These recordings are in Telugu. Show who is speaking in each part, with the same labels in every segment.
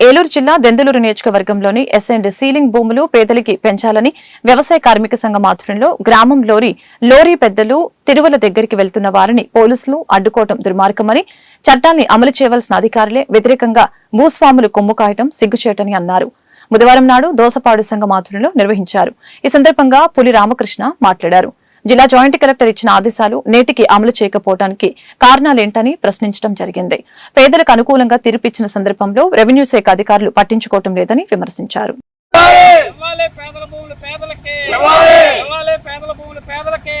Speaker 1: ఏలూరు జిల్లా దెందులూరు నియోజకవర్గంలోని ఎస్ఎండ్ సీలింగ్ భూములు పేదలకి పెంచాలని వ్యవసాయ కార్మిక సంఘం ఆధ్వర్యంలో గ్రామంలోని లోరీ పెద్దలు తిరువల దగ్గరికి వెళ్తున్న వారిని పోలీసులు అడ్డుకోవడం దుర్మార్గమని చట్టాన్ని అమలు చేయవలసిన అధికారులే వ్యతిరేకంగా భూస్వాములు కొమ్ము కాయటం సిగ్గుచేటని అన్నారు. బుధవారం నాడు దోసపాడు సంఘం ఆధ్వర్యంలో నిర్వహించారు. ఈ సందర్భంగా పులి రామకృష్ణ మాట్లాడారు. జిల్లా జాయింట్ కలెక్టర్ ఇచ్చిన ఆదేశాలు నేటికి అమలు చేయకపోవడానికి కారణాలేంటని ప్రశ్నించడం జరిగింది. పేదలకు అనుకూలంగా తీర్పిచ్చిన సందర్భంలో రెవెన్యూ శాఖ అధికారులు పట్టించుకోవటం లేదని విమర్శించారు.
Speaker 2: ఇవ్వాలి పేదల భూములు పేదలకి! ఇవ్వాలి పేదల భూములు పేదలకి!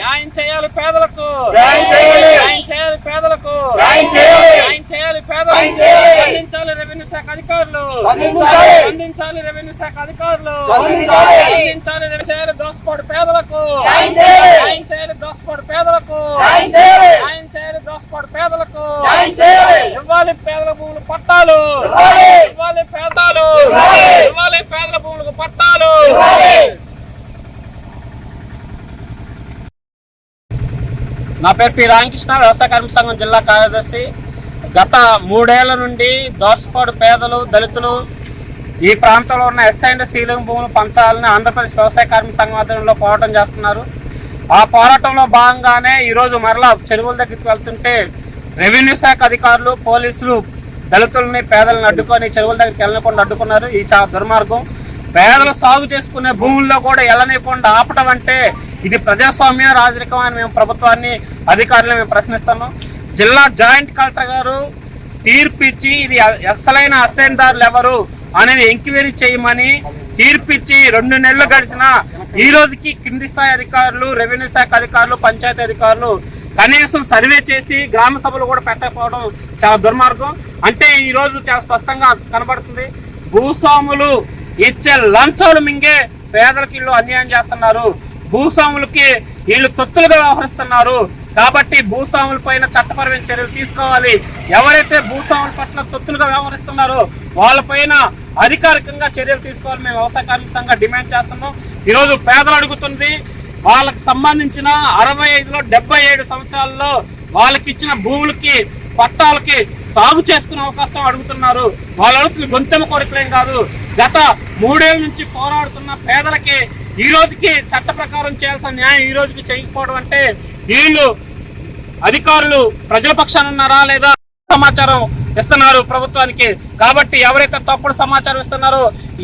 Speaker 2: న్యాయం చేయాలి పేదలకు! న్యాయం చేయాలి! పేదలకు! న్యాయం చేయాలి! పేదలకు! స్పందించాలి రెవెన్యూ శాఖ అధికారులు! స్పందించాలి! రెవెన్యూ శాఖ అధికారులు! రెవెన్యూ చేయాలి దోసపాటు పేదలకు! న్యాయం చేయాలి దోసపాటు పేదలకు న్యాయం చేయాలి దోసపాటు పేదలకు ఇవ్వాలి పేదల భూములు పట్టాలు ఇవ్వాలి పేదాలు ఇవ్వాలి పేదల భూములకు పట్టాలు నా పేరు పి రామకృష్ణ వ్యవసాయ కార్మిక సంఘం జిల్లా కార్యదర్శి. గత మూడేళ్ళ నుండి దోసపాడు పేదలు దళితులు ఈ ప్రాంతంలో ఉన్న ఎస్ అండ్ సీలింగ్ భూములు పంచాలని ఆంధ్రప్రదేశ్ వ్యవసాయ కార్మిక సంఘం ఆధ్వర్యంలో పోరాటం చేస్తున్నారు. ఆ పోరాటంలో భాగంగానే ఈరోజు మరలా చెరువుల దగ్గరికి వెళ్తుంటే రెవెన్యూ శాఖ అధికారులు పోలీసులు దళితుల్ని పేదలను అడ్డుకొని చెరువుల దగ్గరికి వెళ్ళకుండా అడ్డుకున్నారు. ఈ చాలా దుర్మార్గం. పేదలు సాగు చేసుకునే భూముల్లో కూడా వెళ్ళనివ్వకుండా ఆపటం అంటే ఇది ప్రజాస్వామ్య రాజరికం అని మేము ప్రభుత్వాన్ని అధికారులు మేము ప్రశ్నిస్తున్నాం. జిల్లా జాయింట్ కలెక్టర్ గారు తీర్పిచ్చి ఇది అసలైన అసైన్దారులు ఎవరు అనేది ఎంక్వైరీ చేయమని తీర్పిచ్చి రెండు నెలలు గడిచిన ఈ రోజుకి కింది స్థాయి అధికారులు రెవెన్యూ శాఖ అధికారులు పంచాయతీ అధికారులు కనీసం సర్వే చేసి గ్రామ సభలు కూడా పెట్టకపోవడం చాలా దుర్మార్గం. అంటే ఈ రోజు చాలా స్పష్టంగా కనబడుతుంది. భూస్వాములు ఇచ్చే లంచాలు మింగే పేదలకు ఇల్లు అన్యాయం చేస్తున్నారు. భూస్వాములకి వీళ్ళు తొత్తులుగా వ్యవహరిస్తున్నారు. కాబట్టి భూస్వాముల పైన చట్టపరమైన చర్యలు తీసుకోవాలి. ఎవరైతే భూస్వాముల పట్ల తొత్తులుగా వ్యవహరిస్తున్నారో వాళ్ళపైన అధికారికంగా చర్యలు తీసుకోవాలి. మేము వ్యవసాయ కార్మిక సంఘం డిమాండ్ చేస్తున్నాం. ఈరోజు పేదలు అడుగుతుంది వాళ్ళకి సంబంధించిన అరవై ఐదులో డెబ్బై ఏడు సంవత్సరాల్లో వాళ్ళకి ఇచ్చిన భూములకి పట్టాలకి సాగు చేసుకునే అవకాశం అడుగుతున్నారు. వాళ్ళ అడుగుతున్న గొంతెమ కోరికలేం కాదు. గత మూడేళ్ళ నుంచి పోరాడుతున్న పేదలకి ఈ రోజుకి చట్ట ప్రకారం చేయాల్సిన న్యాయం ఈ రోజుకి చేయకపోవడం అంటే వీళ్ళు అధికారులు ప్రజల పక్షాన ఉన్నారా లేదా సమాచారం ఇస్తున్నారు ప్రభుత్వానికి? కాబట్టి ఎవరైతే తప్పుడు సమాచారం ఇస్తున్నారో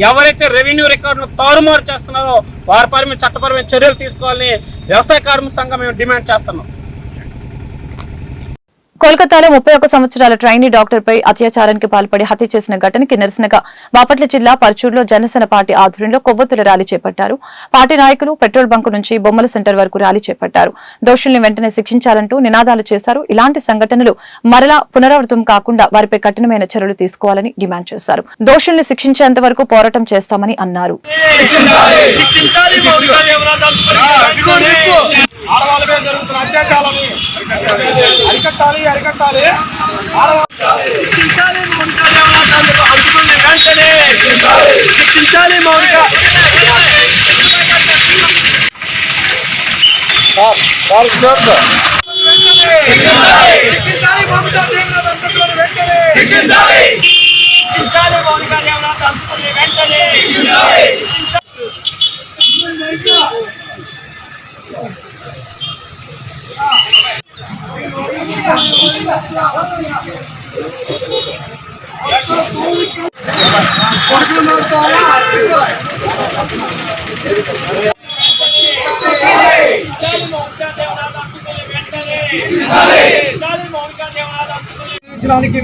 Speaker 2: ఎవరైతే రెవెన్యూ రికార్డును తారుమారు చేస్తున్నారో వారిపై మేము చట్టపరమైన చర్యలు తీసుకోవాలని వ్యవసాయ కార్మిక సంఘం మేము డిమాండ్ చేస్తున్నాం.
Speaker 1: కోల్కతాలో ముప్పై ఒక్క సంవత్సరాల ట్రైనీ డాక్టర్పై అత్యాచారానికి పాల్పడి హత్య చేసిన ఘటనకి నిరసనగా బాపట్ల జిల్లా పర్చూరులో జనసేన పార్టీ ఆధ్వర్యంలో కొవ్వొత్తుల ర్యాలీ చేపట్టారు. పార్టీ నాయకులు పెట్రోల్ బంకు నుంచి బొమ్మల సెంటర్ వరకు ర్యాలీ చేపట్టారు. దోషుల్ని వెంటనే శిక్షించాలంటూ నినాదాలు చేశారు. ఇలాంటి సంఘటనలు మరలా పునరావృతం కాకుండా వారిపై కఠినమైన చర్యలు తీసుకోవాలని డిమాండ్ చేశారు. దోషుల్ని శిక్షించేంత వరకు పోరాటం చేస్తామని అన్నారు.
Speaker 3: ఆడవాళ్ళ మీద జరుగుతున్న అత్యాచారాలని అరికట్టాలి అరికట్టాలి శిక్షించాలి మౌనిక దేవనాథాలకు అందుకుని వెంటనే శిక్షించాలి మౌనిక. శిక్షించాలి మౌనిక దేవనాథ్ అందుకుని వెంటనే శిక్షించాలి శిక్షించాలి మౌనిక దేవనాథ్ అందుకుని వెంటనే శిక్షించాలి శిక్షించాలి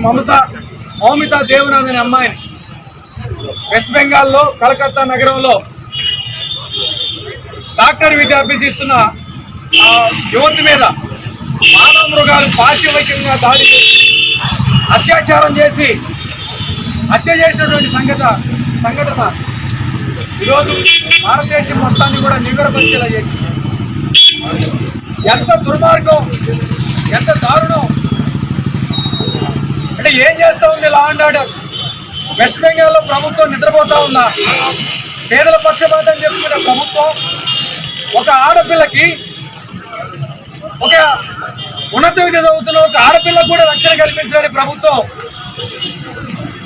Speaker 4: మమత మౌమిత దేవనాథ్ అనే అమ్మాయిని వెస్ట్ బెంగాల్లో కలకత్తా నగరంలో డాక్టర్ విద్య అభ్యర్థిస్తున్న యువతి మీద మానవ మృగాలు పాశవికంగా దాడి చేసి అత్యాచారం చేసి హత్య చేసినటువంటి సంగత సంఘటన ఈరోజు భారతదేశం మొత్తాన్ని కూడా నిగరపరిచేలా చేసింది. ఎంత దుర్మార్గం ఎంత దారుణం. అంటే ఏం చేస్తా ఉంది లా అండ్ ఆర్డర్? వెస్ట్ బెంగాల్లో ప్రభుత్వం నిద్రపోతా ఉందా? పేదల పక్షపాతం చెప్పుకునే ప్రభుత్వం ఒక ఆడపిల్లకి ఒక ఉన్నత విద్య చదువుతున్న ఒక ఆడపిల్లకు కూడా రక్షణ కల్పించాలని ప్రభుత్వం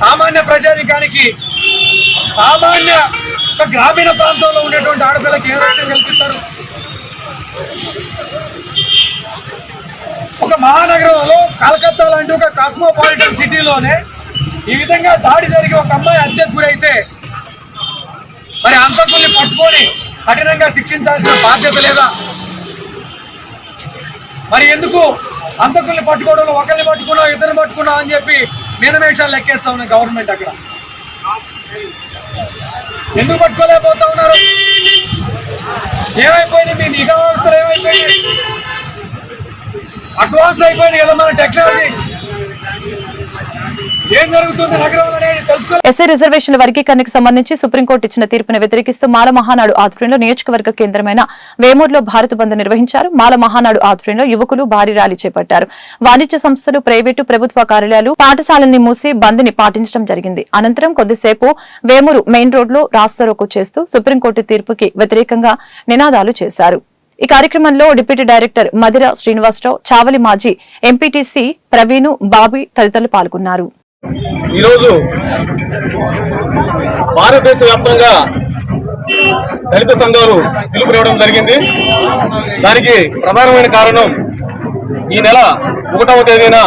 Speaker 4: సామాన్య ప్రజానికానికి సామాన్య ఒక గ్రామీణ ప్రాంతంలో ఉండేటువంటి ఆడపిల్లకి ఏ రక్షణ కల్పిస్తారు? ఒక మహానగరంలో కలకత్తా లాంటి ఒక కాస్మోపాలిటన్ సిటీలోనే ఈ విధంగా దాడి జరిగి ఒక అమ్మాయి హత్యకు గురైతే మరి అంతకుల్ని పట్టుకొని కఠినంగా శిక్షించాల్సిన బాధ్యత లేదా? మరి ఎందుకు అంతకుల్ని పట్టుకోవడంలో ఒకరిని పట్టుకున్నా ఇద్దరిని పట్టుకున్నా అని చెప్పి మీనమేషాలు లెక్కేస్తా ఉన్నాయి గవర్నమెంట్ అక్కడ. ఎందుకు పట్టుకోలేకపోతా ఉన్నారు ఏమైపోయింది మీ నిఘా వ్యవస్థలు ఏమైపోయింది అడ్వాన్స్ అయిపోయింది కదా మన టెక్నాలజీ ఏం జరుగుతుంది నగరంలో అనేది తెలుసుకో
Speaker 1: ఎస్సీ రిజర్వేషన్ల వర్గీకరణకు సంబంధించి సుప్రీంకోర్టు ఇచ్చిన తీర్పును వ్యతిరేకిస్తూ మాల మహానాడు ఆధ్వర్యంలో నియోజకవర్గ కేంద్రమైన వేమూరులో భారత బంద్ నిర్వహించారు. మాల మహానాడు ఆధ్వర్యంలో యువకులు భారీ ర్యాలీ చేపట్టారు. వాణిజ్య సంస్థలు ప్రైవేటు ప్రభుత్వ కార్యాలయాలు పాఠశాలల్ని మూసి బంద్ని పాటించడం జరిగింది. అనంతరం కొద్దిసేపు వేమూరు మెయిన్ రోడ్లో రాస్తారోకు చేస్తూ సుప్రీంకోర్టు తీర్పుకి వ్యతిరేకంగా నినాదాలు చేశారు. ఈ కార్యక్రమంలో డిప్యూటీ డైరెక్టర్ మధిర శ్రీనివాసరావు చావలి మాజీ ఎంపీటీసీ ప్రవీణు బాబీ తదితరులు పాల్గొన్నారు.
Speaker 5: ఈరోజు భారతదేశ వ్యాప్తంగా దళిత సంఘాలు పిలుపునివ్వడం జరిగింది. దానికి ప్రధానమైన కారణం ఈ నెల ఒకటవ తేదీన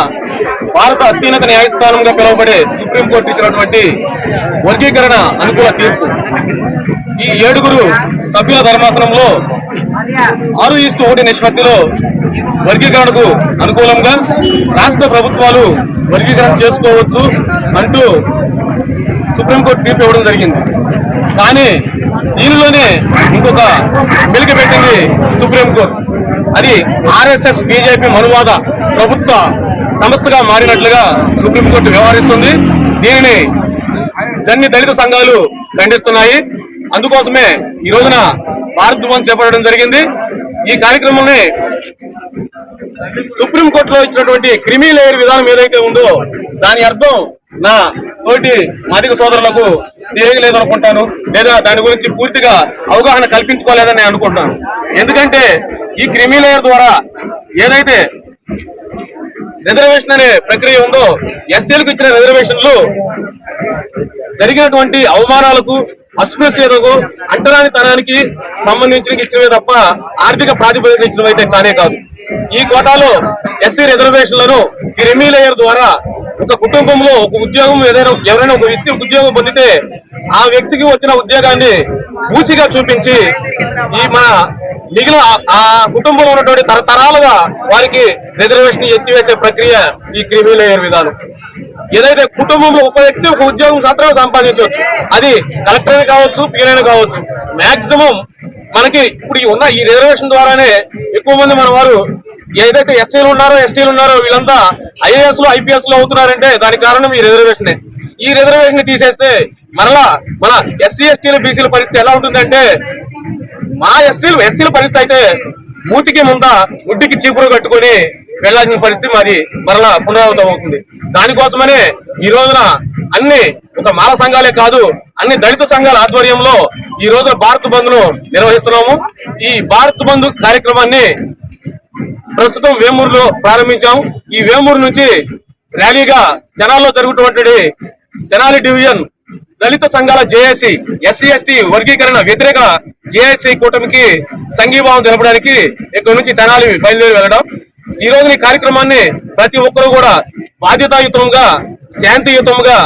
Speaker 5: భారత అత్యున్నత న్యాయస్థానంగా పిలువబడే సుప్రీంకోర్టు ఇచ్చినటువంటి వర్గీకరణ అనుకూల తీర్పు. ఈ ఏడుగురు సభ్యుల ధర్మాసనంలో ఆరు ఈస్టు ఒకటి నిష్పత్తిలో వర్గీకరణకు అనుకూలంగా రాష్ట్ర ప్రభుత్వాలు వర్గీకరణ చేసుకోవచ్చు అంటూ సుప్రీంకోర్టు తీర్పు ఇవ్వడం జరిగింది. కానీ దీనిలోనే ఇంకొక మెలికి పెట్టింది సుప్రీంకోర్టు అది ఆర్ఎస్ఎస్ బీజేపీ మనువాద ప్రభుత్వ సంస్థగా మారినట్లుగా సుప్రీంకోర్టు వ్యవహరిస్తుంది. దీనిని దాన్ని దళిత సంఘాలు ఖండిస్తున్నాయి. అందుకోసమే ఈ రోజున భారత్ బంద్ చేపట్టడం జరిగింది. ఈ కార్యక్రమాన్ని సుప్రీంకోర్టులో ఇచ్చినటువంటి క్రిమి లేయర్ విధానం ఏదైతే ఉందో దాని అర్థం నా తోటి మాదిక సోదరులకు తెలియలేదనుకుంటాను లేదా దాని గురించి పూర్తిగా అవగాహన కల్పించుకోలేదని నేను ఎందుకంటే ఈ క్రిమిలేయర్ ద్వారా ఏదైతే రిజర్వేషన్ అనే ప్రక్రియ ఉందో ఎస్సీలకు ఇచ్చిన రిజర్వేషన్లు జరిగినటువంటి అవమానాలకు అస్పృశ్యతకు అంటరానితనానికి సంబంధించిన ఇచ్చినవే తప్ప ఆర్థిక ప్రాతిపదికన ఇచ్చినవైతే అయితే కానే కాదు. ఈ కోటాలో ఎస్సీ రిజర్వేషన్లను క్రిమీ లేయర్ ద్వారా ఒక కుటుంబంలో ఒక ఉద్యోగం ఏదైనా ఎవరైనా ఒక వ్యక్తి ఉద్యోగం పొందితే ఆ వ్యక్తికి వచ్చిన ఉద్యోగాన్ని పూసిగా చూపించి ఈ మన మిగిలిన ఆ- కుటుంబంలో ఉన్నటువంటి తరతరాలుగా వారికి రిజర్వేషన్ ఎత్తివేసే ప్రక్రియ ఈ క్రిమీ లేయర్ విధానం. ఏదైతే కుటుంబంలో ఒక వ్యక్తి ఒక ఉద్యోగం మాత్రమే సంపాదించవచ్చు అది కలెక్టర్ కావచ్చు పీరైన కావచ్చు మాక్సిమం మనకి ఇప్పుడు ఉన్న ఈ రిజర్వేషన్ ద్వారానే ఎక్కువ మంది మన వారు ఏదైతే ఎస్సీలు ఉన్నారో ఎస్టీలు ఉన్నారో వీళ్ళంతా ఐఏఎస్లో ఐపీఎస్లో అవుతున్నారంటే దానికి కారణం ఈ రిజర్వేషన్ ఈ రిజర్వేషన్ని తీసేస్తే మరలా మన ఎస్సీ ఎస్టీల బీసీల పరిస్థితి ఎలా ఉంటుందంటే మా ఎస్టీలు ఎస్టీల పరిస్థితి అయితే మూతికి ముంద ముడ్డికి చీపురు కట్టుకొని వెళ్ళాల్సిన పరిస్థితి మాది మరలా పునరావృతం అవుతుంది. దానికోసమనే ఈ రోజున అన్ని ఒక మాల సంఘాలే కాదు అన్ని దళిత సంఘాల ఆధ్వర్యంలో ఈ రోజున భారత్ బంద్ను నిర్వహిస్తున్నాము. ఈ భారత్ బంద్ కార్యక్రమాన్ని ప్రస్తుతం వేమూరులో ప్రారంభించాం. ఈ వేమూరు నుంచి ర్యాలీగా జనాల్లో జరుగుతున్నటువంటి తెనాలి డివిజన్ దళిత సంఘాల జేఏసీ ఎస్సీ ఎస్టీ వర్గీకరణ వ్యతిరేక జేఏసీ కూటమికి సంఘీభావం తెలపడానికి ఇక్కడ నుంచి తెనాలి బయలుదేరి వెళ్ళడం. ఈ రోజు ఈ కార్యక్రమాన్ని ప్రతి ఒక్కరూ కూడా బాధ్యతాయుతంగా శాంతియుతంగా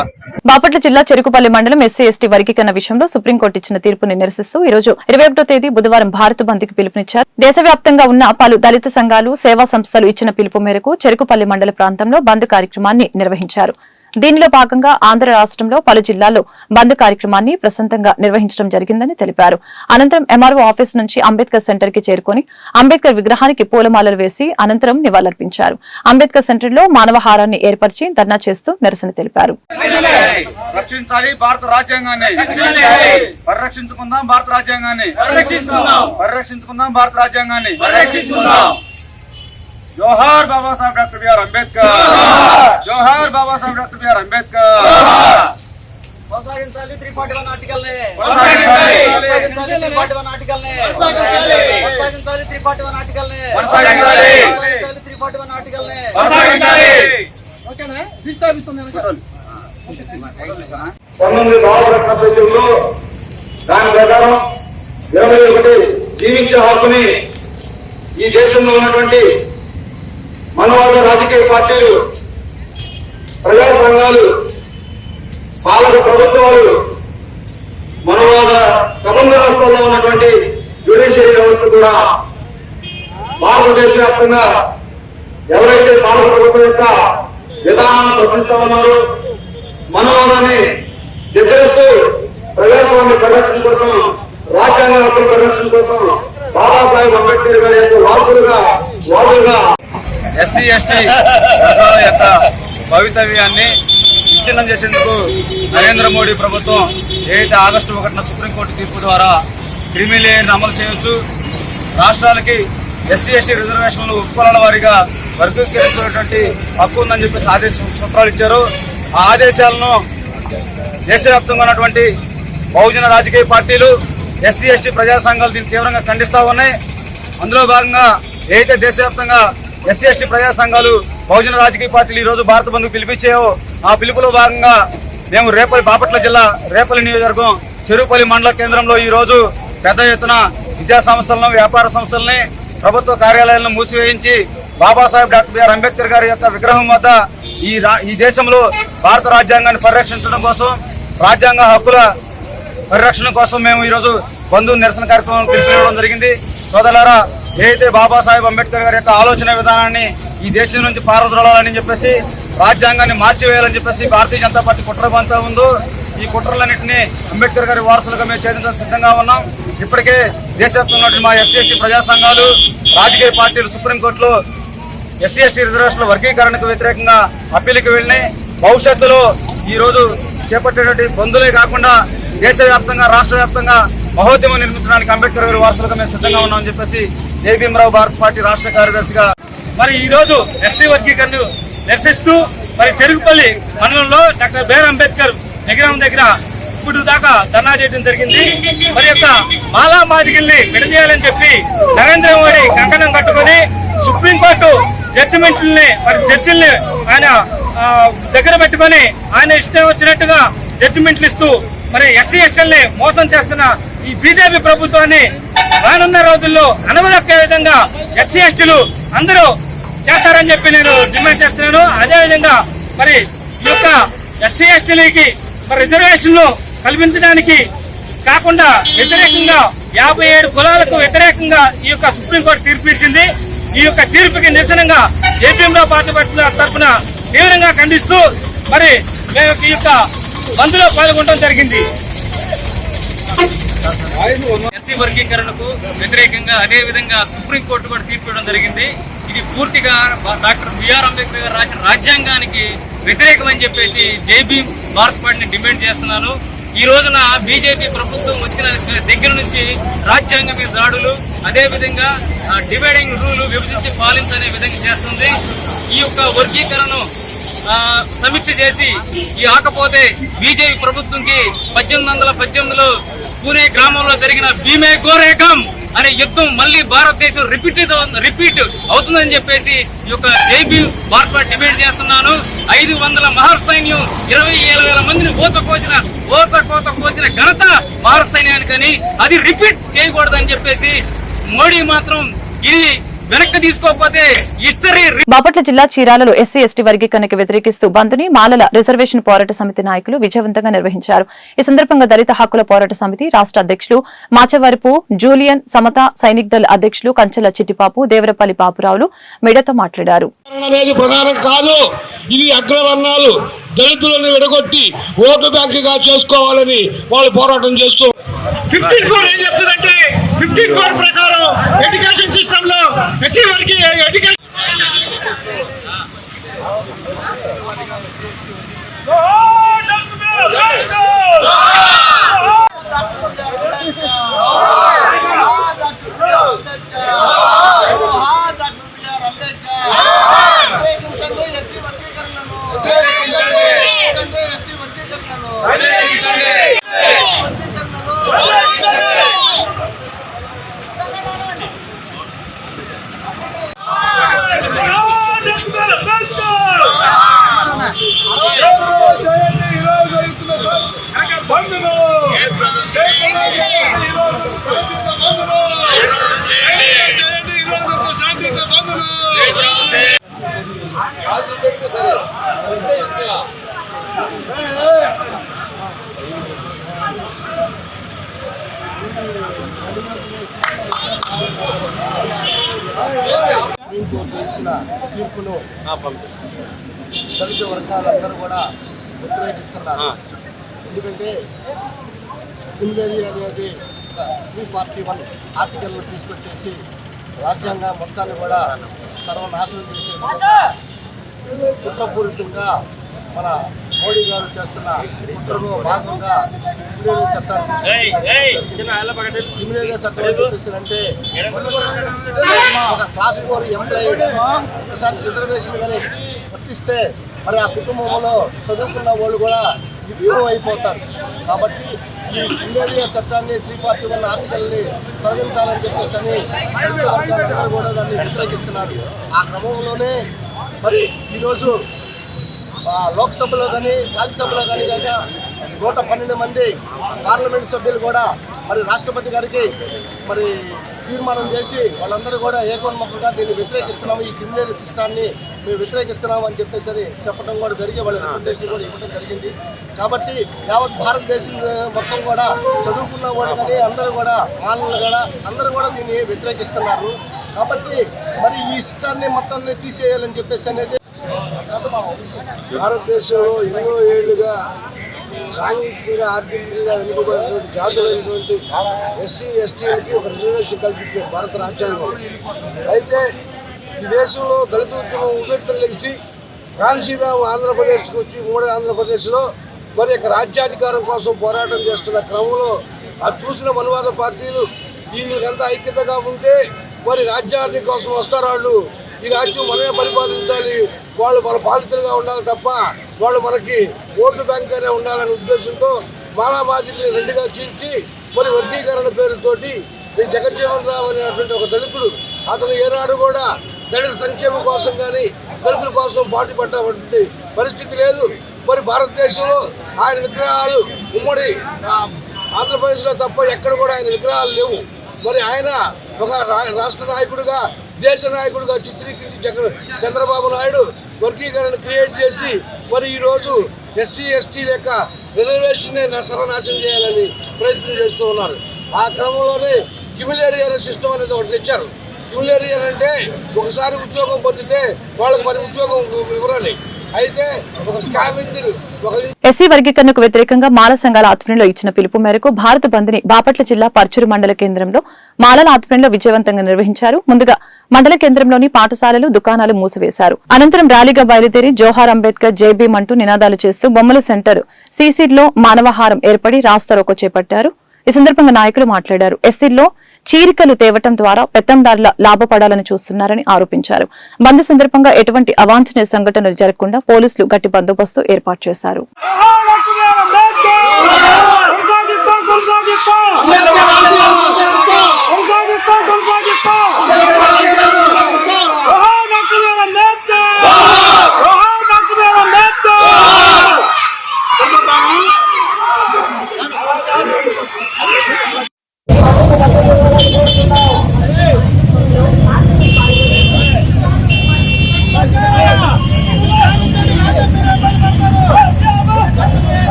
Speaker 1: బాపట్ల జిల్లా చెరుకుపల్లి మండలం ఎస్సీ ఎస్టీ వర్గీకరణ విషయంలో సుప్రీంకోర్టు ఇచ్చిన తీర్పుని నిరసిస్తూ ఈ రోజు ఇరవై ఒకటో తేదీ బుధవారం భారత్ బంద్కి పిలుపునిచ్చారు. దేశవ్యాప్తంగా ఉన్న పలు దళిత సంఘాలు సేవా సంస్థలు ఇచ్చిన పిలుపు మేరకు చెరుకుపల్లి మండల ప్రాంతంలో బంద్ కార్యక్రమాన్ని నిర్వహించారు. దీనిలో భాగంగా ఆంధ్ర రాష్ట్రంలో పలు జిల్లాల్లో బంద్ కార్యక్రమాన్ని ప్రశాంతంగా నిర్వహించడం జరిగిందని తెలిపారు. అనంతరం ఎంఆర్ఓ ఆఫీస్ నుంచి అంబేద్కర్ సెంటర్కి చేరుకొని అంబేద్కర్ విగ్రహానికి పూలమాలలు వేసి అనంతరం నివాళులర్పించారు. అంబేద్కర్ సెంటర్లో మానవహారాన్ని ఏర్పరిచి ధర్నా చేస్తూ నిరసన తెలిపారు.
Speaker 6: రక్షించాలి భారత రాజ్యాంగాన్ని. పరిరక్షించుకుందాం భారత రాజ్యాంగాన్ని. పరిరక్షించుకుందాం భారత రాజ్యాంగాన్ని. జోహార్ బాబాసాహెబ్ డాక్టర్ బిఆర్ అంబేద్కర్. జోహార్! Babasaheb doctor BR Ambedkar.
Speaker 7: కొనసాగించాలి త్రీ ఫార్టీ వన్ ఆర్టికల్
Speaker 6: కొనసాగించాలి.
Speaker 7: త్రీ ఫార్టీ వన్ ఆర్టికల్ని కొనసాగించాలి త్రీ ఫార్టీ వన్ ఆర్టికల్ని
Speaker 6: కొనసాగించాలి.
Speaker 7: కొనసాగించాలి త్రీ ఫార్టీ వన్ ఆర్టికల్ని
Speaker 6: కొనసాగించాలి పంతొమ్మిది భావరత్న సచివులు దాని ప్రకారం ఇరవై ఒకటి జీవించే హక్కుని ఈ దేశంలో ఉన్నటువంటి మనవాద రాజకీయ పార్టీలు ప్రజా సంఘాలు పాలక ప్రభుత్వాలు మనవాద కబంధ రాష్ట్రంలో ఉన్నటువంటి జ్యుడిషియరీ వ్యవస్థ కూడా భారతదేశ వ్యాప్తంగా ఎవరైతే పాలక ప్రభుత్వం యొక్క విధానాన్ని ప్రశ్నిస్తా ఉన్నారో మనోభావాన్ని నిద్రిస్తూ ప్రజాస్వామ్య పరిరక్షణ కోసం రాజ్యాంగ హక్కుల పరిరక్షణ కోసం బాబాసాహెబ్ అంబేద్కర్ గారి యొక్క వారసులుగా వారులుగా ఎస్సీ ఎస్టీ వర్గాల యొక్క భవితవ్యాన్ని విచ్ఛిన్నం చేసేందుకు నరేంద్ర మోడీ ప్రభుత్వం ఏదైతే ఆగస్టు ఒకటిన సుప్రీంకోర్టు తీర్పు ద్వారా క్రిమిలేయర్ని అమలు చేయొచ్చు. రాష్ట్రాలకి ఎస్సీ ఎస్టీ రిజర్వేషన్లు ఉపకులాల వారిగా వర్గీకరించినటువంటి హక్కు ఉందని చెప్పేసి ఆదేశ సూత్రాలు ఇచ్చారు. ఆ ఆదేశాలను దేశవ్యాప్తంగా ఉన్నటువంటి బహుజన రాజకీయ పార్టీలు ఎస్సీ ఎస్టీ ప్రజా సంఘాలు దీన్ని తీవ్రంగా ఖండిస్తా ఉన్నాయి. అందులో భాగంగా ఏదైతే దేశవ్యాప్తంగా ఎస్సీ ఎస్టీ ప్రజా సంఘాలు బహుజన రాజకీయ పార్టీలు ఈ రోజు భారత బంధుకు పిలిపించాయో ఆ పిలుపులో భాగంగా మేము రేపల్లి బాపట్ల జిల్లా రేపల్లి నియోజకవర్గం చెరుపల్లి మండల కేంద్రంలో ఈ రోజు పెద్ద ఎత్తున విద్యా సంస్థలను వ్యాపార సంస్థలని ప్రభుత్వ కార్యాలయాలను మూసివేయించి బాబాసాహెబ్ డాక్టర్ బిఆర్ అంబేద్కర్ గారి యొక్క విగ్రహం వద్ద ఈ రా- ఈ దేశంలో భారత రాజ్యాంగాన్ని పరిరక్షించడం కోసం రాజ్యాంగ హక్కుల పరిరక్షణ కోసం మేము ఈరోజు బంధు నిరసన కార్యక్రమం పిలుపునివ్వడం జరిగింది. సోదరులారా ఏదైతే బాబాసాహెబ్ అంబేద్కర్ గారి యొక్క ఆలోచన విధానాన్ని ఈ దేశం నుంచి పారద్రోలాలని చెప్పేసి రాజ్యాంగాన్ని మార్చివేయాలని చెప్పేసి భారతీయ జనతా పార్టీ కుట్ర బంతా ఉందో ఈ కుట్రలన్నింటినీ అంబేద్కర్ గారి వారసులుగా మేము ఛేదించడానికి సిద్ధంగా ఉన్నాం. ఇప్పటికే దేశవ్యాప్తంగా మా ఎస్సీ ఎస్టీ ప్రజా సంఘాలు రాజకీయ పార్టీలు సుప్రీంకోర్టులో ఎస్సీ ఎస్టీ రిజర్వేషన్ల వర్గీకరణకు వ్యతిరేకంగా అప్పీలుకి వెళ్ళినాయి. భవిష్యత్తులో ఈరోజు చేపట్టేటువంటి బంధులే కాకుండా దేశవ్యాప్తంగా రాష్ట్ర వ్యాప్తంగా మహోద్యమం నిర్మించడానికి అంబేద్కర్ గారి వారసులుగా మేము సిద్ధంగా ఉన్నామని చెప్పేసి జై భీమరావు భారత్ పార్టీ రాష్ట్ర కార్యదర్శిగా
Speaker 3: మరి ఈ రోజు ఎస్సీ వర్గీకరణను నిరసిస్తూ మరి చెరుకుపల్లి మండలంలో డాక్టర్ బేర్ అంబేద్కర్ విగ్రహం దగ్గర ఇప్పుడు దాకా ధర్నా చేయడం జరిగింది. మరి యొక్క మాలా మాదిగిల్ని విడదీయాలని చెప్పి నరేంద్ర మోడీ కంకణం కట్టుకొని సుప్రీంకోర్టు జడ్జిమెంట్లని మరి జడ్జిల్ని ఆయన దగ్గర పెట్టుకొని ఆయన ఇష్టం వచ్చినట్టుగా జడ్జిమెంట్లు ఇస్తూ మరి ఎస్సీ ఎస్టీల్ని మోసం చేస్తున్న ఈ బీజేపీ ప్రభుత్వాన్ని రానున్న రోజుల్లో అనగదొక్కే విధంగా ఎస్సీ ఎస్టీలు అందరూ చేస్తారని చెప్పి నేను డిమాండ్ చేస్తున్నాను. అదేవిధంగా మరి ఈ యొక్క ఎస్సీ ఎస్టీలకి మరి రిజర్వేషన్లు కల్పించడానికి కాకుండా వ్యతిరేకంగా యాభై ఏడు కులాలకు వ్యతిరేకంగా ఈ యొక్క సుప్రీంకోర్టు తీర్పు ఇచ్చింది. ఈ యొక్క తీర్పుకి నిరసనంగా ఏపీఎంలో పార్టీ తరఫున తీవ్రంగా ఖండిస్తూ మరి మేము ఈ యొక్క బంద్లో పాల్గొనడం జరిగింది.
Speaker 8: ఎస్సీ వర్గీకరణకు వ్యతిరేకంగా అదే విధంగా సుప్రీంకోర్టు కూడా తీర్పు ఇవ్వడం జరిగింది. ఇది పూర్తిగా డాక్టర్ బిఆర్ అంబేద్కర్ గారు రాసిన రాజ్యాంగానికి వ్యతిరేకమని చెప్పేసి జేబీ భారత్ పార్టీని డిమాండ్ చేస్తున్నాను. ఈ రోజున బీజేపీ ప్రభుత్వం వచ్చిన దగ్గర నుంచి రాజ్యాంగం మీద దాడులు అదే విధంగా డివైడింగ్ రూల్ విభజించి పాలించనే విధంగా చేస్తుంది. ఈ యొక్క వర్గీకరణను సమీక్ష చేసి ఈ ఆకపోతే బీజేపీ ప్రభుత్వంకి పద్దెనిమిది వందల పద్దెనిమిదిలో పూణే గ్రామంలో జరిగిన భీమే గోరేఖం అనే యుద్ధం మళ్ళీ భారతదేశం రిపీట్ రిపీట్ అవుతుందని చెప్పేసి ఈ యొక్క జైబీ భారత డిమాండ్ చేస్తున్నాను. ఐదు వందల మహర్ సైన్యం ఇరవై ఏడు వేల మందిని ఓచకోచిన ఓచకోత కోచిన ఘనత మహర్ సైన్యానికని అది రిపీట్ చేయకూడదని చెప్పేసి మోడీ మాత్రం ఇది వెనక్కి తీసుకోకపోతే హిస్టరీ
Speaker 1: బాపట్ల జిల్లా చీరాలలో ఎస్సీ ఎస్టీ వర్గీకరణకు వ్యతిరేకిస్తూ బంద్ని మాలల రిజర్వేషన్ పోరాట సమితి నాయకులు విజయవంతంగా నిర్వహించారు. ఈ సందర్భంగా దళిత హక్కుల పోరాట సమితి రాష్ట్ర అధ్యక్షులు మాచవరపు జూలియన్ సమత సైనిక్ దళ అధ్యక్షులు కంచెల చిట్టిపాపు దేవరపల్లి పాపురావులు మీడియాతో మాట్లాడారు.
Speaker 9: ఇది అగ్రవర్ణాలు దళితులను విడగొట్టి ఓటు బ్యాంకుగా చేసుకోవాలని వాళ్ళు పోరాటం చేస్తూ
Speaker 3: ఫిఫ్టీన్ ఫోర్ ఏం చెప్తుందంటే ఫిఫ్టీన్ ఫోర్ ప్రకారం ఎడ్యుకేషన్ సిస్టమ్లో ఎస్సీ వారికి ఎడ్యుకేషన్
Speaker 10: Oh
Speaker 9: తీర్పును దళిత వర్గాలందరూ కూడా వ్యతిరేకిస్తున్నారు ఎందుకంటే క్రిమినరీ అనేది త్రీ ఫార్టీ వన్ ఆర్టికల్ను తీసుకొచ్చేసి రాజ్యాంగం మొత్తాన్ని కూడా సర్వనాశనం చేసే కుట్రపూరితంగా మన మోడీ గారు చేస్తున్న కుట్రలో భాగంగా చట్టాన్ని. క్రిమినల్ చట్టం ఒక క్లాస్ ఫోర్ ఎంప్లాయీ ఒకసారి రిజర్వేషన్ కానీ వర్తిస్తే మరి ఆ కుటుంబంలో చదువుకున్న వాళ్ళు కూడా దూరం అయిపోతారు. కాబట్టి ఈ చట్టాన్ని త్రీ ఫార్టీ వన్ ఆర్టికల్ని తొలగించాలని చెప్పేసి అని వర్గాలందరూ కూడా దాన్ని వ్యతిరేకిస్తున్నారు. ఆ క్రమంలోనే మరి ఈరోజు లోక్సభలో కానీ రాజ్యసభలో కానీ కాక నూట పన్నెండు మంది పార్లమెంట్ సభ్యులు కూడా మరి రాష్ట్రపతి గారికి మరి తీర్మానం చేసి వాళ్ళందరూ కూడా ఏకోన్ముఖంగా దీన్ని వ్యతిరేకిస్తున్నాము ఈ క్రిమినల్ సిస్టాన్ని మేము వ్యతిరేకిస్తున్నాము అని చెప్పేసి చెప్పడం కూడా జరిగి వాళ్ళ రికమెండేషన్ కూడా ఇవ్వడం జరిగింది. కాబట్టి యావత్ భారతదేశం మొత్తం కూడా చదువుకున్న వాళ్ళు కానీ అందరూ కూడా మానవులు కూడా అందరూ కూడా దీన్ని వ్యతిరేకిస్తున్నారు. కాబట్టి మరి ఈ ఇష్టాన్ని మొత్తాన్ని తీసేయాలని చెప్పేసి అనేది భారతదేశంలో ఎన్నో ఏళ్ళుగా సాంఘికంగా ఆర్థికంగా వెనుకబడినటువంటి జాతులైనటువంటి ఎస్సీ ఎస్టీలకి ఒక రిజర్వేషన్ కల్పించే భారత రాజ్యాంగం. అయితే ఈ దేశంలో దళిత ఉద్యమం ఉవ్వెత్తున కాంశీరావు ఆంధ్రప్రదేశ్కి వచ్చి ఉమ్మడి ఆంధ్రప్రదేశ్లో మరి యొక్క రాజ్యాధికారం కోసం పోరాటం చేస్తున్న క్రమంలో అది చూసిన మనువాద పార్టీలు వీళ్ళకంతా ఐక్యతగా ఉంటే మరి రాజ్యాన్ని కోసం వస్తారు వాళ్ళు ఈ రాజ్యం మనమే పరిపాలించాలి. వాళ్ళు మన పాలితులుగా ఉండాలి తప్ప వాళ్ళు మనకి ఓటు బ్యాంక్ అనే ఉండాలనే ఉద్దేశంతో మాలామాదిరిని రెండుగా చీల్చి మరి వర్గీకరణ పేరుతోటి ఈ జగజ్జీవన్ రావు అనేటువంటి ఒక దళితుడు అతను ఏనాడు కూడా దళిత సంక్షేమం కోసం కానీ దళితుల కోసం పాటుపడ్డటువంటి పరిస్థితి లేదు. మరి భారతదేశంలో ఆయన విగ్రహాలు ఉమ్మడి ఆంధ్రప్రదేశ్లో తప్ప ఎక్కడ కూడా ఆయన విగ్రహాలు లేవు. మరి ఆయన ఒక రా- రాష్ట్ర నాయకుడిగా దేశ నాయకుడిగా చిత్రీకరించి జగన్ చంద్రబాబు నాయుడు వర్గీకరణ క్రియేట్ చేసి మరి ఈరోజు ఎస్సీ ఎస్టీ యొక్క రిజర్వేషన్ సర్వనాశనం చేయాలని ప్రయత్నం చేస్తూ ఉన్నారు. ఆ క్రమంలోనే క్యుమిలేరియర్ సిస్టమ్ అనేది ఒకటి తెచ్చారు. క్యుమిలేరియర్ అంటే ఒకసారి ఉద్యోగం పొందితే వాళ్ళకి మరి ఉద్యోగం ఇవ్వరాలి
Speaker 1: ఎస్సీ వర్గీకరణకు వ్యతిరేకంగా మాల సంఘాల ఆధ్వర్యంలో ఇచ్చిన పిలుపు మేరకు భారత బంద్ని బాపట్ల జిల్లా పర్చూరు మండల కేంద్రంలో మాలల ఆధ్వర్యంలో విజయవంతంగా నిర్వహించారు. ముందుగా మండల కేంద్రంలోని పాఠశాలలు దుకాణాలు మూసివేశారు. అనంతరం ర్యాలీగా బయలుదేరి జోహార్ అంబేద్కర్ జై అంటూ నినాదాలు చేస్తూ బొమ్మల సెంటర్ సీసీడ్లో మానవహారం ఏర్పడి రాస్తారోకో చేపట్టారు. ఈ సందర్భంగా నాయకులు మాట్లాడారు. ఎస్సీల్లో చీరికలు తేవటం ద్వారా పెత్తందారుల లాభపడాలని చూస్తున్నారని ఆరోపించారు. బంద్ సందర్భంగా ఎటువంటి అవాంఛనీయ సంఘటనలు జరగకుండా పోలీసులు గట్టి బందోబస్తు ఏర్పాటు చేశారు.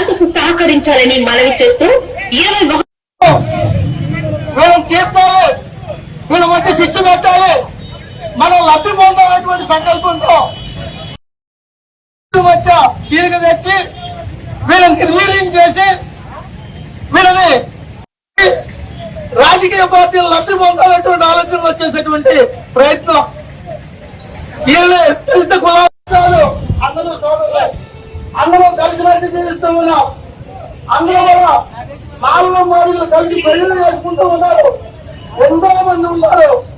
Speaker 11: ఈ సహకరించాలని మనవి చేస్తూ ఇరవై
Speaker 3: వీళ్ళని వీళ్ళ మధ్య శిక్ష పెట్టాలి.
Speaker 7: మనం లబ్ధి పొందాలన్నటువంటి సంకల్పంతో మధ్య తీరిక తెచ్చి వీళ్ళని నిర్వీర్యం చేసి వీళ్ళని రాజకీయ పార్టీలు లబ్ధి పొందాలనేటువంటి ఆలోచనలు వచ్చేసేటువంటి ప్రయత్నం. వీళ్ళు దళిత కులాలు అందరూ సోదరులే. అందరూ కలిసిమెలిసి జీవిస్తూ ఉన్నాం. అందరూ కూడా నాలుగు మాడులు కలిసి పెళ్ళి చేసుకుంటూ ఉన్నారు. ఎంతో మంది ఉన్నారు.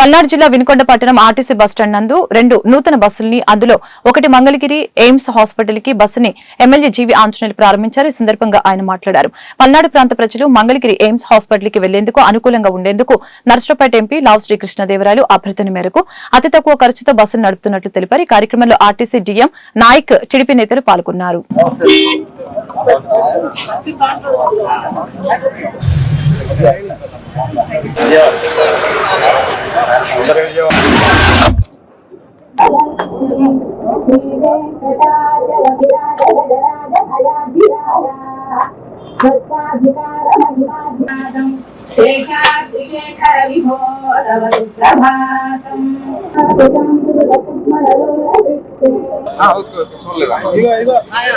Speaker 1: పల్నాడు జిల్లా వినుకొండ పట్టణం ఆర్టీసీ బస్టాండ్ నందు రెండు నూతన బస్సుల్ని అందులో ఒకటి మంగళగిరి ఎయిమ్స్ హాస్పిటల్కి బస్సుని ఎమ్మెల్యే జీవి ఆంజనేయులు ప్రారంభించారు. ఈ సందర్భంగా ఆయన మాట్లాడారు. పల్నాడు ప్రాంత ప్రజలు మంగళగిరి ఎయిమ్స్ హాస్పిటల్కి వెళ్ళేందుకు అనుకూలంగా ఉండేందుకు నర్సరపేట ఎంపీ లావ్ శ్రీకృష్ణదేవరాయలు అభ్యర్థన మేరకు అతి తక్కువ ఖర్చుతో బస్సులు నడుపుతున్నట్లు తెలిపారు. ఈ కార్యక్రమంలో ఆర్టీసీ డీఎం నాయక్ టిడిపి నేతలు పాల్గొన్నారు.
Speaker 12: ఓకే ఓకే చూడలేదు ఇగో ఇగో ఆయన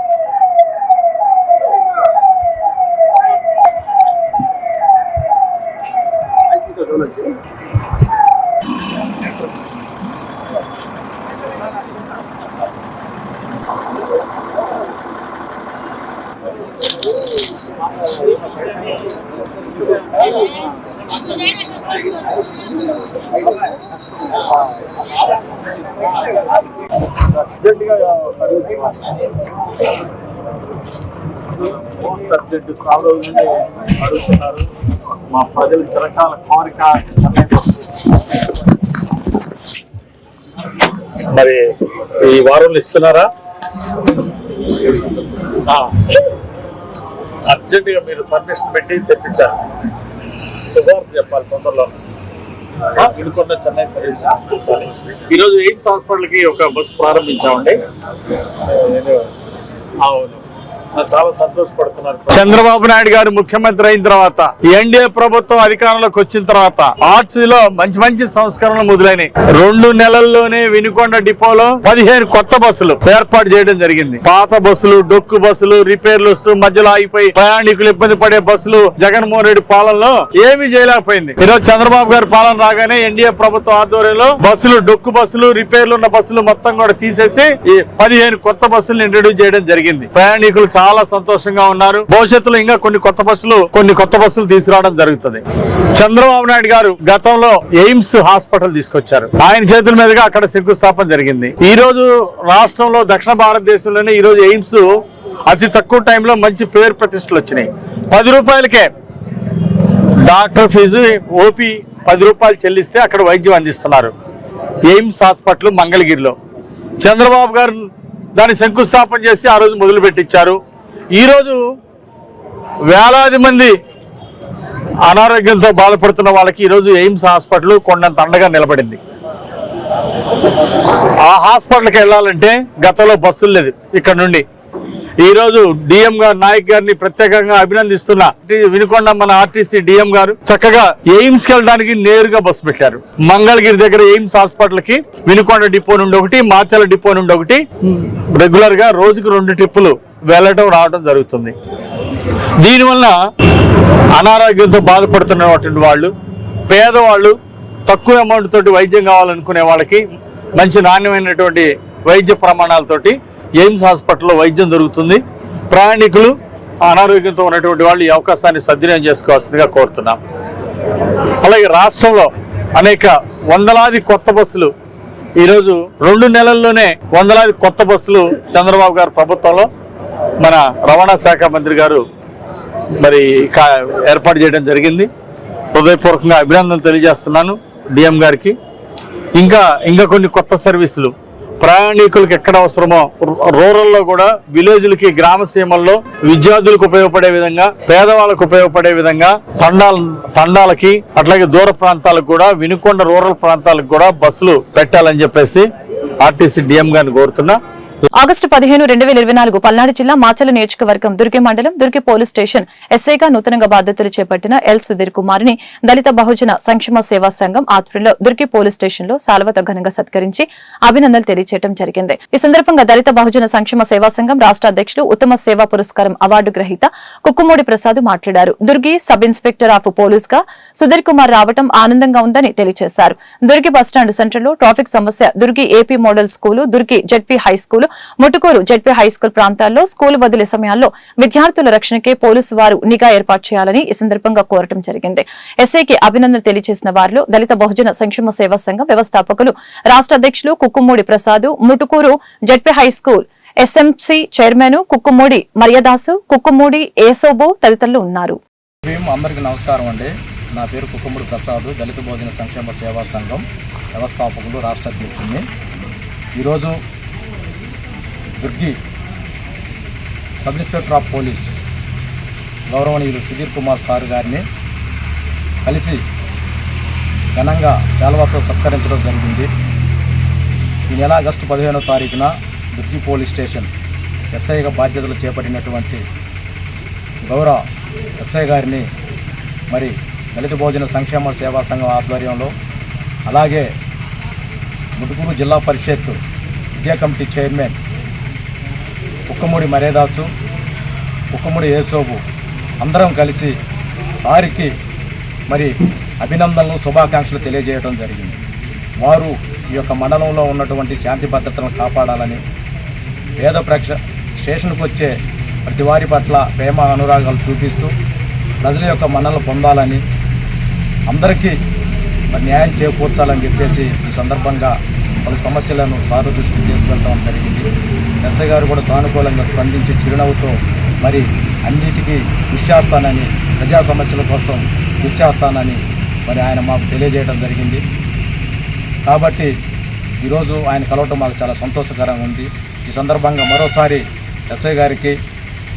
Speaker 12: సబ్జెక్టు చాలా రోజులు అడుగుతున్నారు. మా ప్రజలు చిరకాల కోరిక మరి ఈ వారంలో ఇస్తున్నారా? అర్జెంట్గా మీరు పర్మిషన్ పెట్టి తెప్పించారు శుభార్త చెప్పాలి తొందరలో. వినుకొండ చెన్నై సర్వీస్ ఇప్పించాలి ఈరోజు ఎయిమ్స్ హాస్పిటల్కి ఒక బస్సు ప్రారంభించామండి. నేను అవును. నేను చాలా సంతోషపడుతున్నారు. చంద్రబాబు నాయుడు గారు ముఖ్యమంత్రి అయిన తర్వాత ఎన్డీఏ ప్రభుత్వం అధికారంలోకి వచ్చిన తర్వాత ఆర్ట్స్లో మంచి మంచి సంస్కరణలు మొదలైనవి రెండు నెలల్లోనే వినుకొండ డిపోలో పదిహేను కొత్త బస్సులు ఏర్పాటు చేయడం జరిగింది. పాత బస్సులు డొక్కు బస్సులు రిపేర్లు వస్తూ మధ్యలో ఆగిపోయి ప్రయాణికులు ఇబ్బంది పడే బస్సులు జగన్మోహన్ రెడ్డి పాలనలో ఏమీ చేయలేకపోయింది. ఈరోజు చంద్రబాబు గారి పాలన రాగానే ఎన్డీఏ ప్రభుత్వం ఆధ్వర్యంలో బస్సులు డొక్కు బస్సులు రిపేర్లు ఉన్న బస్సులు మొత్తం కూడా తీసేసి ఈ పదిహేను కొత్త బస్సులు ఇంట్రడ్యూస్ చేయడం జరిగింది. ప్రయాణికులు చాలా సంతోషంగా ఉన్నారు. భవిష్యత్తులో ఇంకా కొన్ని కొత్త బస్సులు కొన్ని కొత్త బస్సులు తీసుకురావడం జరుగుతుంది. చంద్రబాబు నాయుడు గారు గతంలో ఎయిమ్స్ హాస్పిటల్ తీసుకొచ్చారు. ఆయన చేతుల మీదుగా అక్కడ శంకుస్థాపన జరిగింది. ఈ రోజు రాష్ట్రంలో దక్షిణ భారతదేశంలోనే ఈ రోజు ఎయిమ్స్ అతి తక్కువ టైంలో మంచి పేరు ప్రతిష్టలు వచ్చినాయి. పది రూపాయలకే డాక్టర్ ఫీజు ఓపీ పది రూపాయలు చెల్లిస్తే అక్కడ వైద్యం అందిస్తున్నారు. ఎయిమ్స్ హాస్పిటల్ మంగళగిరిలో. చంద్రబాబు గారు దాన్ని శంకుస్థాపన చేసి ఆ రోజు మొదలు పెట్టించారు ఈరోజు వేలాది మంది అనారోగ్యంతో బాధపడుతున్న వాళ్ళకి ఈరోజు ఎయిమ్స్ హాస్పిటల్ కొండంత అండగా నిలబడింది. ఆ హాస్పిటల్కి వెళ్ళాలంటే గతంలో బస్సులు లేదు ఇక్కడ నుండి. ఈరోజు డిఎం గారు నాయక్ గారిని ప్రత్యేకంగా అభినందిస్తున్నా వినుకొండ మన ఆర్టీసీ డిఎం గారు చక్కగా ఎయిమ్స్కి వెళ్ళడానికి నేరుగా బస్సు పెట్టారు. మంగళగిరి దగ్గర ఎయిమ్స్ హాస్పిటల్కి వినుకొండ డిపో నుండి ఒకటి మాచల డిపో నుండి ఒకటి. రెగ్యులర్గా రోజుకు రెండు ట్రిప్పులు వెళ్ళటం రావడం జరుగుతుంది. దీనివల్ల అనారోగ్యంతో బాధపడుతున్నటువంటి వాళ్ళు పేదవాళ్ళు తక్కువ అమౌంట్ తోటి వైద్యం కావాలనుకునే వాళ్ళకి మంచి నాణ్యమైనటువంటి వైద్య ప్రమాణాలతోటి ఎయిమ్స్ హాస్పిటల్లో వైద్యం దొరుకుతుంది. ప్రయాణికులు అనారోగ్యంతో ఉన్నటువంటి వాళ్ళు ఈ అవకాశాన్ని సద్వినియోగం చేసుకోవాల్సిందిగా కోరుతున్నాం. అలాగే రాష్ట్రంలో అనేక వందలాది కొత్త బస్సులు ఈరోజు రెండు నెలల్లోనే వందలాది కొత్త బస్సులు చంద్రబాబు గారు ప్రభుత్వంలో మన రవాణా శాఖ మంత్రి గారు మరి కా- ఏర్పాటు చేయడం జరిగింది. హృదయపూర్వకంగా అభినందనలు తెలియజేస్తున్నాను డిఎం గారికి. ఇంకా ఇంకా కొన్ని కొత్త సర్వీసులు ప్రయాణికులకు ఎక్కడ అవసరమో రూరల్లో కూడా విలేజ్లకి గ్రామ సీమల్లో విద్యార్థులకు ఉపయోగపడే విధంగా పేదవాళ్ళకు ఉపయోగపడే విధంగా తండాల తండాలకి అట్లాగే దూర ప్రాంతాలకు కూడా వినుకొండ రూరల్ ప్రాంతాలకు కూడా బస్సులు పెట్టాలని చెప్పేసి ఆర్టీసీ డిఎం గారిని కోరుతున్నా.
Speaker 1: ఆగస్టు పదిహేను రెండు వేల ఇరవై నాలుగు పల్నాడు జిల్లా మాచల నియోజకవర్గం దుర్గి మండలం దుర్గి పోలీస్ స్టేషన్ ఎస్ఐగా నూతనంగా బాధ్యతలు చేపట్టిన ఎల్ సుధీర్ కుమార్ని దళిత బహుజన సంక్షేమ సేవా సంఘం ఆధ్వర్యంలో దుర్గి పోలీస్ స్టేషన్లో సాల్వతో ఘనంగా సత్కరించి అభినందనలు తెలియజేయడం జరిగింది. ఈ సందర్భంగా దళిత బహుజన సంక్షేమ సేవా సంఘం రాష్ట అధ్యక్షులు ఉత్తమ సేవా పురస్కారం అవార్డు గ్రహీత కుక్కుమూడి ప్రసాద్ మాట్లాడారు. దుర్గి సబ్ ఇన్స్పెక్టర్ ఆఫ్ పోలీస్గా సుధీర్ కుమార్ రావడం ఆనందంగా ఉందని తెలియజేశారు దుర్గి బస్టాండ్ సెంటర్లో ట్రాఫిక్ సమస్య Durgi AP model school Durgi ZP high school Mutukuru ZP high school ప్రాంతాల్లో స్కూల్ వదిలే సమయాల్లో విద్యార్థుల రక్షణకే పోలీసు వారు నిఘా ఏర్పాటు చేయాలని ఈ సందర్భంగా కోరటం జరిగింది. ఎస్ఐకి అభినందన తెలియజేసిన వారిలో దళిత బహుజన సంక్షేమ సేవా సంఘం వ్యవస్థాపకులు రాష్ట్ర అధ్యక్షులు Kukkumudi Prasad Mutukuru ZP high school SMC chairman Kukkumudi Maryadasu Kukkumudi Esobu తదితరులు ఉన్నారు.
Speaker 13: అందరికీ నమస్కారం అండి. నా పేరు కుక్కుమూడి ప్రసాద్ దళిత భోజన సంక్షేమ సేవా సంఘం వ్యవస్థాపకులు రాష్ట్ర అధ్యక్షుడిని. ఈరోజు Durgi sub inspector of police గౌరవనీయులు సుధీర్ కుమార్ సార్ గారిని కలిసి ఘనంగా శాల్వాతో సత్కరించడం జరిగింది. ఈ నెల ఆగస్టు పదిహేనో తారీఖున దుర్గి పోలీస్ స్టేషన్ ఎస్ఐగా బాధ్యతలు చేపట్టినటువంటి గౌరవ ఎస్ఐ గారిని మరి దళిత భోజన సంక్షేమ సేవా సంఘం ఆధ్వర్యంలో అలాగే ముటుకూరు జిల్లా పరిషత్ విద్యా కమిటీ చైర్మన్ కుక్కమూడి మరేదాసు కుక్కమూడి యేసోబు అందరం కలిసి సారికి మరి అభినందనలు శుభాకాంక్షలు తెలియజేయడం జరిగింది. వారు ఈ యొక్క మండలంలో ఉన్నటువంటి శాంతి భద్రతలను కాపాడాలని పేద ప్రేక్ష స్టేషన్కు వచ్చే ప్రతి వారి పట్ల ప్రేమ అనురాగాలు చూపిస్తూ ప్రజల యొక్క మన్నలు పొందాలని అందరికీ మరి న్యాయం చేకూర్చాలని చెప్పేసి ఈ సందర్భంగా పలు సమస్యలను సారు దృష్టికి తీసుకెళ్ళడం జరిగింది. ఎస్ఐ గారు కూడా సానుకూలంగా స్పందించి చిరునవ్వుతో మరి అన్నిటికీ కృషి చేస్తానని ప్రజా సమస్యల కోసం కృషి చేస్తానని మరి ఆయన మాకు తెలియజేయడం జరిగింది. కాబట్టి ఈరోజు ఆయన కలవటం మాకు చాలా సంతోషకరంగా ఉంది. ఈ సందర్భంగా మరోసారి ఎస్ఐ గారికి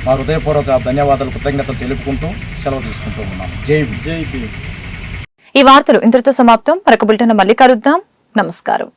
Speaker 13: మా హృదయపూర్వక ధన్యవాదాలు కృతజ్ఞతలు తెలుపుకుంటూ సెలవు తీసుకుంటూ ఉన్నాం. జై. జై.
Speaker 1: ఈ వార్తలు ఇంతటితో సమాప్తం. మరొక బులెటిన్ మళ్ళీ కలుద్దాం. నమస్కారం.